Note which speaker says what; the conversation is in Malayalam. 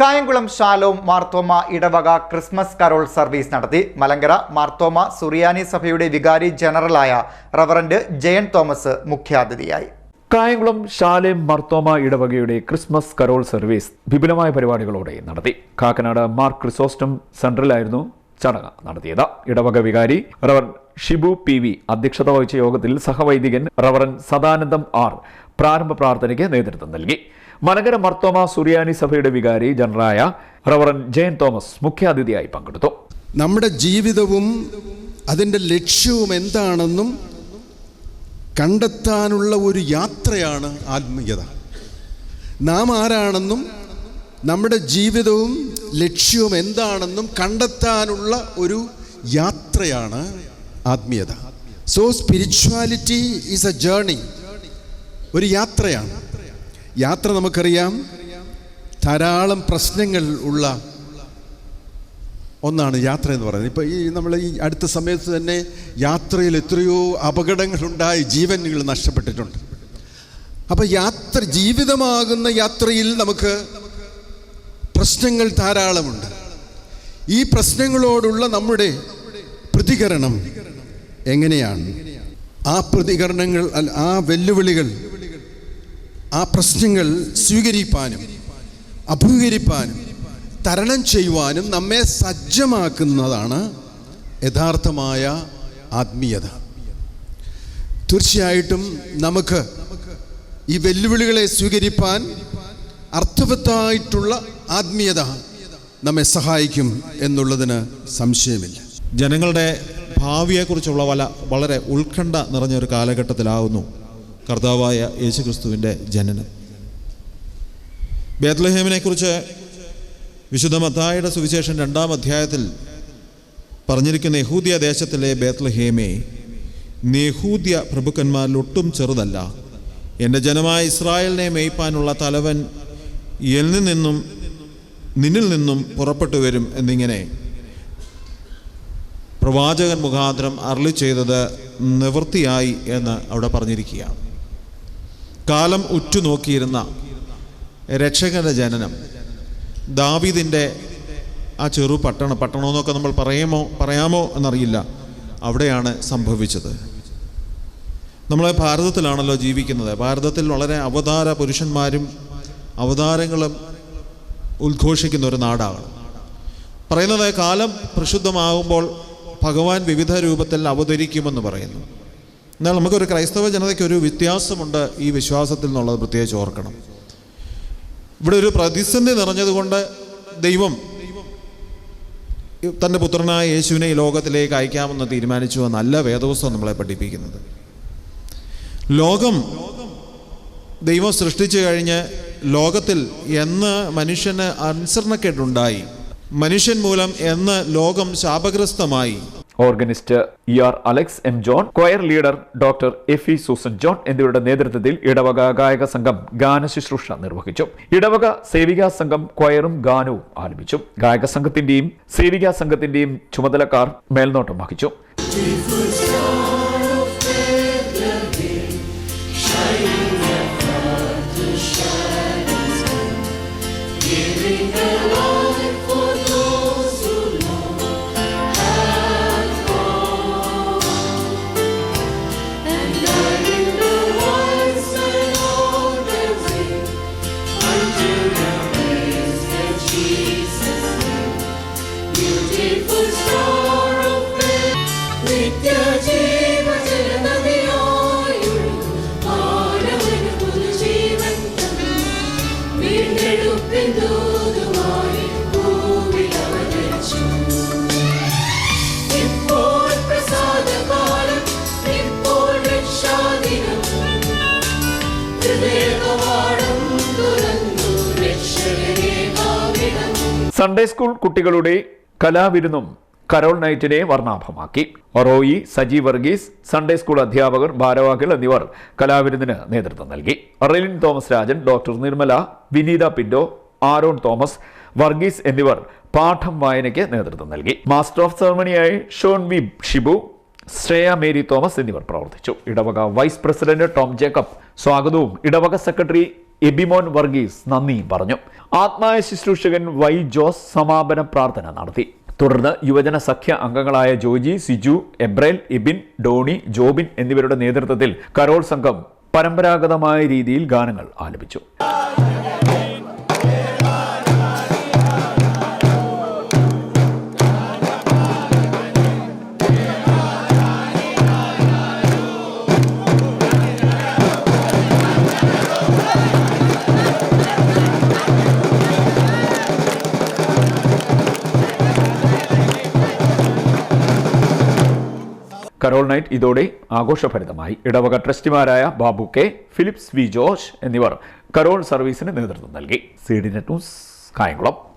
Speaker 1: കായംകുളം ശാലോം മാർത്തോമ ഇടവക ക്രിസ്മസ് കരോൾ സർവീസ് നടത്തി. മലങ്കര മാർത്തോമ സുറിയാനി സഭയുടെ വികാരി ജനറലായ റവറന്റ് ജയൻ തോമസ് മുഖ്യാതിഥിയായി.
Speaker 2: കായംകുളം ശാലേം മർത്തോമ ഇടവകയുടെ ക്രിസ്മസ് കരോൾ സർവീസ് വിപുലമായ പരിപാടികളോടെ നടത്തി. കാക്കനാട് മാർക്ക് ക്രിസോസ്റ്റം സെൻട്രലായിരുന്നു ചടങ്ങ് നടത്തിയത്. ഇടവക വികാരി റവർ ഷിബു പി വി അധ്യക്ഷത വഹിച്ച യോഗത്തിൽ സഹവൈദികൻ റവറൻ സദാനന്ദം ആർ പ്രാരംഭ പ്രാർത്ഥനയ്ക്ക് നേതൃത്വം നൽകി. മലങ്കര മർത്തോമ സുറിയാനി സഭയുടെ വികാരി ജനറായ റവറൻ ജയൻ തോമസ് മുഖ്യാതിഥിയായി പങ്കെടുത്തു.
Speaker 3: നമ്മുടെ ജീവിതവും അതിന്റെ ലക്ഷ്യവും എന്താണെന്നും കണ്ടെത്താനുള്ള ഒരു യാത്രയാണ് ആത്മീയത. നാം ആരാണെന്നും നമ്മുടെ ജീവിതവും ലക്ഷ്യവും എന്താണെന്നും കണ്ടെത്താനുള്ള ഒരു യാത്രയാണ് ആത്മീയത. So spirituality is a journey ഒരു യാത്രയാണ്. യാത്ര നമുക്കറിയാം. ധാരാളം പ്രശ്നങ്ങൾ ഉള്ള ഒന്നാണ് യാത്ര എന്ന് പറയുന്നത്. ഇപ്പോൾ ഈ നമ്മൾ ഈ അടുത്ത സമയത്ത് തന്നെ യാത്രയിൽ എത്രയോ അപകടങ്ങളുണ്ടായി ജീവനുകൾ നഷ്ടപ്പെട്ടിട്ടുണ്ട്. അപ്പോൾ യാത്ര ജീവിതമാകുന്ന യാത്രയിൽ നമുക്ക് പ്രശ്നങ്ങൾ ധാരാളമുണ്ട്. ഈ പ്രശ്നങ്ങളോടുള്ള നമ്മുടെ പ്രതികരണം എങ്ങനെയാണ്? ആ പ്രതികരണങ്ങൾ ആ വെല്ലുവിളികൾ ആ പ്രശ്നങ്ങൾ സ്വീകരിപ്പാനും അഭിമുഖീകരിപ്പാനും തരണം ചെയ്യുവാനും നമ്മെ സജ്ജമാക്കുന്നതാണ് യഥാർത്ഥമായ ആത്മീയത. തീർച്ചയായിട്ടും നമുക്ക് ഈ വെല്ലുവിളികളെ സ്വീകരിപ്പാൻ അർത്ഥവത്തായിട്ടുള്ള ആത്മീയത നമ്മെ സഹായിക്കും എന്നുള്ളതിന് സംശയമില്ല.
Speaker 4: ജനങ്ങളുടെ ഭാവിയെക്കുറിച്ചുള്ള വല വളരെ ഉത്കണ്ഠ നിറഞ്ഞൊരു കാലഘട്ടത്തിലാവുന്നു. കർത്താവായ യേശുക്രിസ്തുവിന്റെ ജനനം. ബേത്ലഹേമിനെക്കുറിച്ച് വിശുദ്ധ മത്തായുടെ സുവിശേഷം രണ്ടാം അധ്യായത്തിൽ പറഞ്ഞിരിക്കുന്ന യഹൂദിയ ദേശത്തിലെ ബേത്ലഹേമേ നെഹൂദ്യ പ്രഭുക്കന്മാരിൽ ഒട്ടും ചെറുതല്ല. എന്റെ ജനമായ ഇസ്രായേലിനെ മേയ്പ്പാനുള്ള തലവൻ എന്നിൽ നിന്നും നിന്നിൽ നിന്നും പുറപ്പെട്ടു വരും എന്നിങ്ങനെ പ്രവാചകൻ മുഖാന്തരം അരളി ചെയ്തത് നിവൃത്തിയായി എന്ന് അവിടെ പറഞ്ഞിരിക്കുകയാണ്. കാലം ഉറ്റുനോക്കിയിരുന്ന രക്ഷകന്റെ ജനനം. ദാവിദിന്റെ ആ ചെറു പട്ടണം പട്ടണമെന്നൊക്കെ നമ്മൾ പറയുമോ പറയാമോ എന്നറിയില്ല. അവിടെയാണ് സംഭവിച്ചത്. നമ്മൾ ഭാരതത്തിലാണല്ലോ ജീവിക്കുന്നത്. ഭാരതത്തിൽ വളരെ അവതാര പുരുഷന്മാരും അവതാരങ്ങളും ഉദ്ഘോഷിക്കുന്ന ഒരു നാടാണ്. പറയുന്നത് കാലം പ്രക്ഷുബ്ധമാകുമ്പോൾ ഭഗവാൻ വിവിധ രൂപത്തിൽ അവതരിക്കുമെന്ന് പറയുന്നു. എന്നാൽ നമുക്കൊരു ക്രൈസ്തവ ജനതയ്ക്ക് ഒരു വ്യത്യാസമുണ്ട് ഈ വിശ്വാസത്തിൽ എന്നുള്ളത് പ്രത്യേകിച്ച് ഓർക്കണം. ഇവിടെ ഒരു പ്രതിസന്ധി നിറഞ്ഞതുകൊണ്ട് ദൈവം തന്റെ പുത്രനായ യേശുവിനെ ഈ ലോകത്തിലേക്ക് അയക്കാമെന്ന് തീരുമാനിച്ചു എന്നല്ല വേദപുസ്തകം നമ്മളെ പഠിപ്പിക്കുന്നത്. ലോകം ദൈവം സൃഷ്ടിച്ചു കഴിഞ്ഞ് ലോകത്തിൽ എന്ന് മനുഷ്യന് അനുസരണക്കേടുണ്ടായി. മനുഷ്യൻ മൂലം എന്ന് ലോകം ശാപഗ്രസ്തമായി.
Speaker 2: Organist E R Alex M John choir leader doctor F E Susan John എന്നിവരുടെ നേതൃത്വത്തിൽ ഇടവക ഗായക സംഘം ഗാന ശുശ്രൂഷ നിർവഹിച്ചു. ഇടവക സേവികാ സംഘം കൊയറും ഗാനവും ആലപിച്ചു. ഗായക സംഘത്തിന്റെയും സേവികാ സംഘത്തിന്റെയും ചുമതലക്കാർ മേൽനോട്ടം വഹിച്ചു. സൺഡേ സ്കൂൾ കുട്ടികളുടെ കലാവിരുന്നും കരോൾ നൈറ്റിനെ വർണാഭമാക്കി. Roy Saji Varghese Sunday school അധ്യാപകർ ഭാരവാഹികൾ എന്നിവർ കലാവിരുന്നിന് നേതൃത്വം നൽകി. Relin Thomas Rajan doctor Nirmala Vineetha Pinto Aaron Thomas Varghese എന്നിവർ പാഠം വായനയ്ക്ക് നേതൃത്വം നൽകി. Master of സെറമണിയായി Sean V Shibu Shreya Mary Thomas എന്നിവർ പ്രവർത്തിച്ചു. ഇടവക വൈസ് പ്രസിഡന്റ് ടോം ജേക്കബ് സ്വാഗതവും. ഇടവക സെക്രട്ടറി എബിമോൻ വർഗീസ് നന്ദി പറഞ്ഞു. ആത്മായ ശുശ്രൂഷകൻ വൈ ജോസ് സമാപന പ്രാർത്ഥന നടത്തി. തുടർന്ന് യുവജന സഖ്യ അംഗങ്ങളായ ജോജി സിജു എബ്രേൽ എബിൻ ഡോണി ജോബിൻ എന്നിവരുടെ നേതൃത്വത്തിൽ കരോൾ സംഘം പരമ്പരാഗതമായ രീതിയിൽ ഗാനങ്ങൾ ആലപിച്ചു. കരോൾ നൈറ്റ് ഇതോടെ ആഘോഷഭരിതമായി. ഇടവക ട്രസ്റ്റിമാരായ Babu K Philips V George എന്നിവർ കരോൾ സർവീസിന് നേതൃത്വം നൽകി. C D net news Kayamkulam.